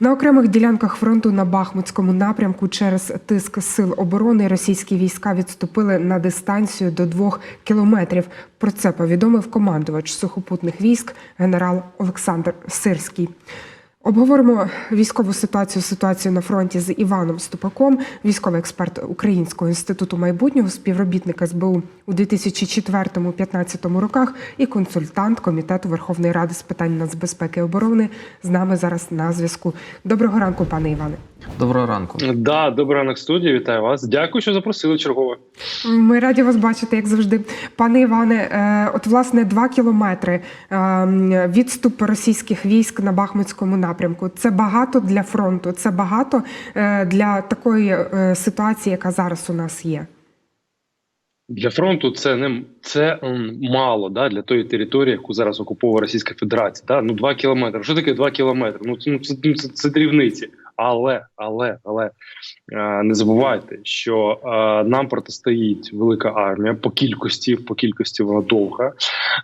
На окремих ділянках фронту на Бахмутському напрямку через тиск сил оборони російські війська відступили на дистанцію до двох кілометрів. Про це повідомив командувач сухопутних військ генерал Олександр Сирський. Обговоримо військову ситуацію, ситуацію на фронті з Іваном Ступаком, військовий експерт Українського інституту майбутнього, співробітник СБУ у 2004-2015 роках і консультант Комітету Верховної Ради з питань нацбезпеки і оборони. З нами зараз на зв'язку. Доброго ранку, пане Іване. Доброго ранку. Да, добрий ранок, студія. Вітаю вас. Дякую, що запросили чергове. Ми раді вас бачити, як завжди. Пане Іване, е, от власне два кілометри е, відступ російських військ на Бахмутському напрямку. Це багато для фронту, це багато е, для такої е, ситуації, яка зараз у нас є. Для фронту це не це мало да, для тої території, яку зараз окуповує Російська Федерація. Да? Ну, два кілометри. Що таке два кілометри? Ну це, ну, це, це, це дрібниці. Але, але, але е, не забувайте, що е, нам протистоїть велика армія по кількості, по кількості вона довга,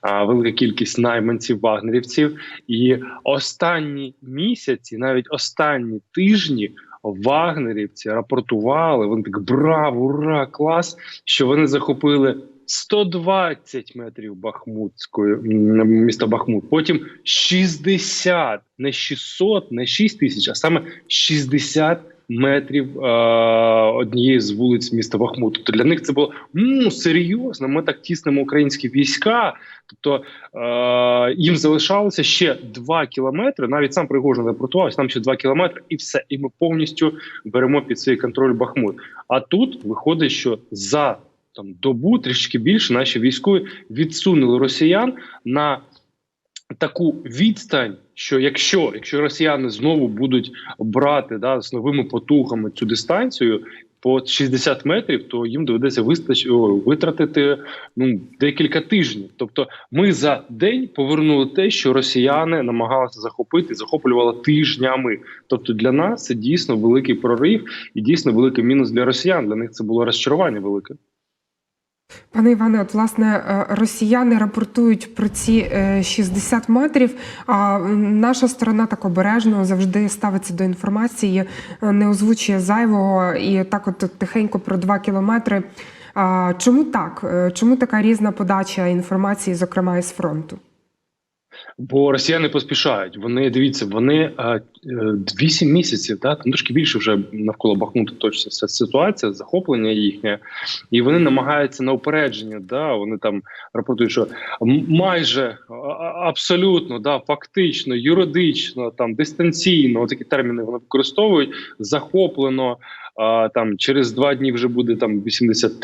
е, велика кількість найманців, вагнерівців. І останні місяці, навіть останні тижні, вагнерівці рапортували. Вони так браво, ура, клас! Що вони захопили 120 метрів Бахмутської міста Бахмут. Потім 60, не 600, не 6 тисяч, а саме 60 метрів е, однієї з вулиць міста Бахмут. Тобто для них це було ну серйозно. Ми так тіснемо українські війська. Тобто е, їм залишалося ще 2 кілометри. Навіть сам Пригожин рапортував, там ще 2 кілометри, і все. І ми повністю беремо під свій контроль Бахмут. А тут виходить, що за там добу трішки більше наші військові відсунули росіян на таку відстань, що якщо, якщо росіяни знову будуть брати да, з новими потугами цю дистанцію по 60 метрів, то їм доведеться вистач... витратити ну декілька тижнів. Тобто, ми за день повернули те, що росіяни намагалися захопити, захоплювали тижнями. Тобто, для нас це дійсно великий прорив і дійсно великий мінус для росіян. Для них це було розчарування велике. Пане Іване, от власне е, росіяни рапортують про ці е, 60 метрів. А наша сторона так обережно завжди ставиться до інформації, е, не озвучує зайвого і так, от тихенько про 2 кілометри. Чому так? Е, Чому така різна подача інформації, зокрема із фронту? Бо росіяни поспішають. Вони дивіться, вони е, е, вісім місяців, да, там трошки більше вже навколо Бахмута точно вся ситуація, захоплення їхнє, і вони намагаються на упередження. Да, вони там рапортують, що майже абсолютно, да, фактично, юридично, там дистанційно, такі терміни вони використовують. Захоплено а, там через два дні вже буде там 83%,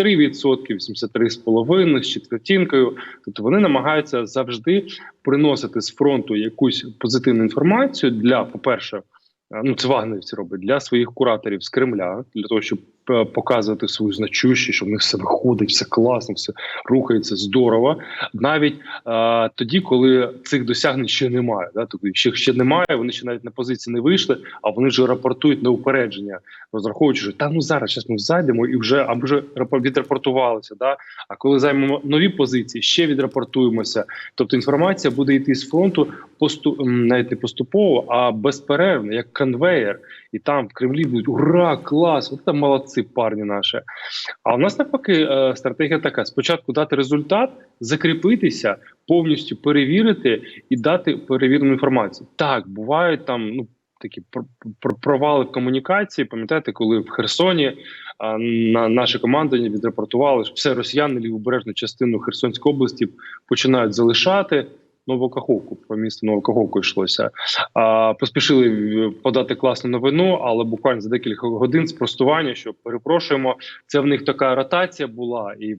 83,5% з четвертінкою. Тобто вони намагаються завжди приносити з фронту якусь позитивну інформацію для, по-перше, е, ну це вагнерівці роблять для своїх кураторів з Кремля, для того, щоб показувати свою значущість, що в них все виходить, все класно, все рухається здорово. Навіть е, тоді, коли цих досягнень ще немає, да, тобто ще, ще немає, вони ще навіть на позиції не вийшли, а вони вже рапортують на упередження, розраховуючи, що та ну зараз щас ми зайдемо і вже а вже відрапортувалися. Да? А коли займемо нові позиції, ще відрапортуємося. Тобто інформація буде йти з фронту посту навіть не поступово, а безперервно, як конвейер. І там в Кремлі будуть ура, клас! От там молодці парні наші. А у нас навпаки е, стратегія така: спочатку дати результат, закріпитися, повністю перевірити і дати перевірену інформацію. Так, бувають там ну. Такі пр- пр- провали в комунікації. Пам'ятаєте, коли в Херсоні а, на наше командування відрапортували, що все росіяни лівобережну частину Херсонської області починають залишати. Новокаховку по місту Новокаховку йшлося. А, поспішили е, подати класну новину, але буквально за декілька годин спростування, що перепрошуємо, це в них така ротація була, і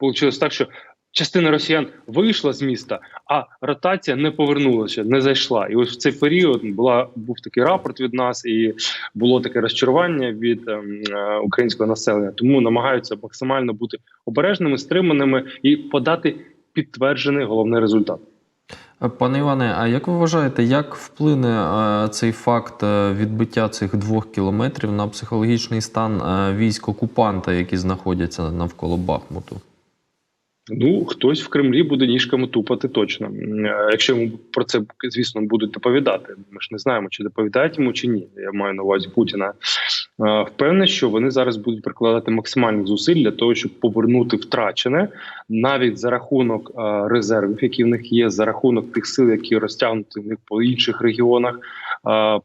вийшло так, що частина росіян вийшла з міста, а ротація не повернулася, не зайшла. І ось в цей період була був такий рапорт від нас, і було таке розчарування від ем, е, українського населення. Тому намагаються максимально бути обережними, стриманими і подати підтверджений головний результат. Пане Іване, а як ви вважаєте, як вплине е, цей факт е, відбиття цих двох кілометрів на психологічний стан е, військ окупанта, які знаходяться навколо Бахмуту? Ну, хтось в Кремлі буде ніжками тупати точно. Якщо йому про це, звісно, будуть доповідати. Ми ж не знаємо, чи доповідають йому, чи ні. Я маю на увазі Путіна. Е, Впевнений, що вони зараз будуть прикладати максимальних зусиль для того, щоб повернути втрачене навіть за рахунок е, резервів, які в них є, за рахунок тих сил, які розтягнуті в них по інших регіонах, е,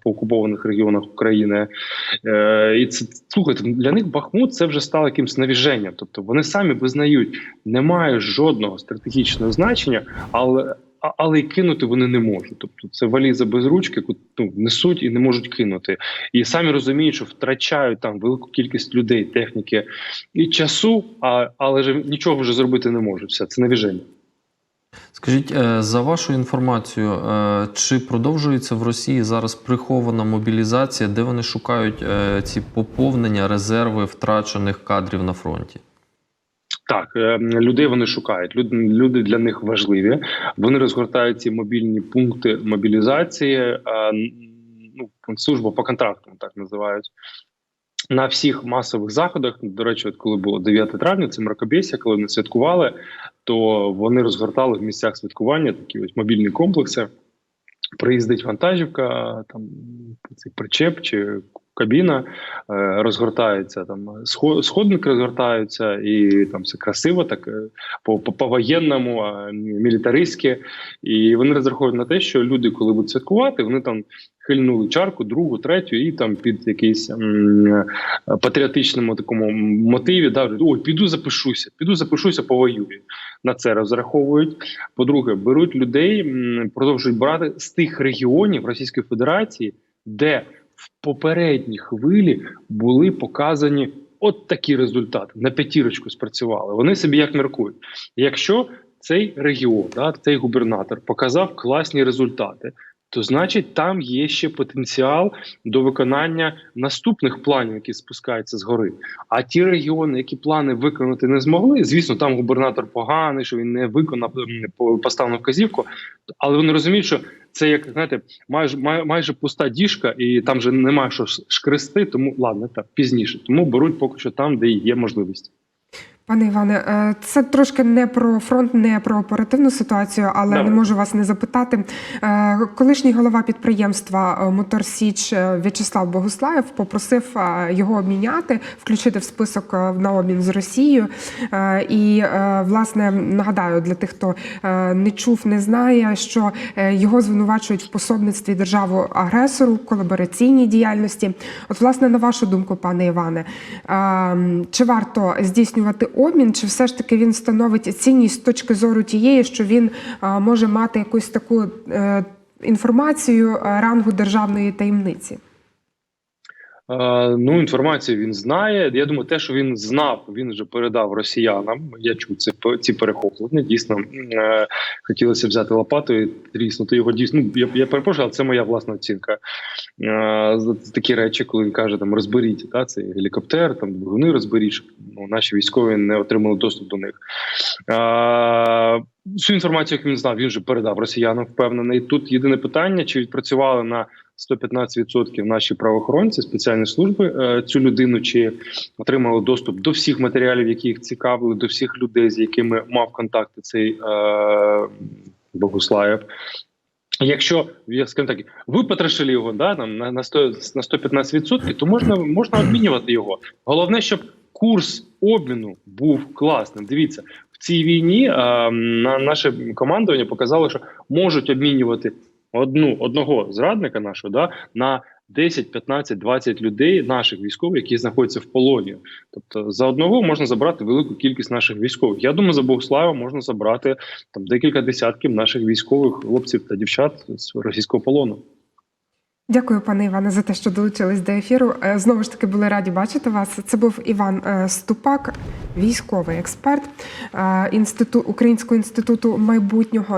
по окупованих регіонах України. І це слухайте, для них Бахмут це вже стало якимось навіженням. Тобто вони самі визнають, немає жодного стратегічного значення, але. Але й кинути вони не можуть. Тобто це валіза без ручки, яку ну, несуть і не можуть кинути. І самі розуміють, що втрачають там велику кількість людей, техніки і часу, а, але ж нічого вже зробити не можуть. Все це навіження. Скажіть, е, за вашу інформацію, е, чи продовжується в Росії зараз прихована мобілізація, де вони шукають е, ці поповнення, резерви втрачених кадрів на фронті? Так, е, людей вони шукають. Люд- Люди для них важливі. Вони розгортають ці мобільні пункти мобілізації. е, Ну, служба по контрактам так називають. На всіх масових заходах, до речі, от коли було 9 травня, це мракобєсія, коли вони святкували, то вони розгортали в місцях святкування такі ось мобільні комплекси. Приїздить вантажівка, там цей причеп чи кабіна, е, розгортається там схо- сходники розгортаються, і там все красиво, так е, по, по, воєнному, а, мілітаристськи. І вони розраховують на те, що люди, коли будуть святкувати, вони там хильнули чарку, другу, третю, і там під якийсь м, е, патріотичному такому мотиві, да, ой, піду запишуся, піду запишуся, повоюю. На це розраховують. По-друге, беруть людей, продовжують брати з тих регіонів Російської Федерації, де в попередній хвилі були показані от такі результати. На п'ятірочку спрацювали. Вони собі як міркують. Якщо цей регіон, да, цей губернатор показав класні результати, то значить там є ще потенціал до виконання наступних планів, які спускаються згори. А ті регіони, які плани виконати не змогли, звісно, там губернатор поганий, що він не виконав поставлену вказівку, але вони розуміють, що це як знаєте, майже май- майже пуста діжка, і там же немає що шкрести, тому ладно, так пізніше. Тому беруть поки що там, де є можливість. Пане Іване, е, це трошки не про фронт, не про оперативну ситуацію, але Давай. не можу вас не запитати. Е, Колишній голова підприємства е, Мотор Січ е, В'ячеслав Богуслаєв попросив його обміняти, включити в список на обмін з Росією. І власне нагадаю для тих, хто не чув, не знає, що його звинувачують в пособництві державу агресору, колабораційній діяльності. От, власне, на вашу думку, пане Іване, е, чи варто здійснювати обмін, чи все ж таки він становить цінність з точки зору тієї, що він е, може мати якусь таку е, інформацію е, рангу державної таємниці? Е, ну, інформацію він знає. Я думаю, те, що він знав, він вже передав росіянам. Я чув це ці перехоплення. Дійсно е, хотілося взяти лопату і тріснути його. Дійсно, ну, я, я перепрошую, але це моя власна оцінка. Е, такі речі, коли він каже, там розберіть та, цей гелікоптер, там двигуни розберіть, ну, наші військові не отримали доступ до них. Е, Всю інформацію, яку він знав, він вже передав росіянам. Впевнений. Тут єдине питання: чи відпрацювали на 115% наші правоохоронці спеціальні служби е, цю людину, чи отримали доступ до всіх матеріалів, які їх цікавили, до всіх людей, з якими мав контакти цей е, Богуслаєв. Якщо я скажімо так, ви потрошили його да, там, на, на, 100, на 115%, то можна, можна обмінювати його. Головне, щоб курс обміну був класним. Дивіться, в цій війні е, на наше командування показало, що можуть обмінювати одну одного зрадника нашого да, на 10, 15, 20 людей, наших військових, які знаходяться в полоні. Тобто за одного можна забрати велику кількість наших військових. Я думаю, за Богослава можна забрати там декілька десятків наших військових хлопців та дівчат з російського полону. Дякую, пане Іване, за те, що долучились до ефіру. Е, Знову ж таки були раді бачити вас. Це був Іван е, Ступак, військовий експерт е, інститут Українського інституту майбутнього.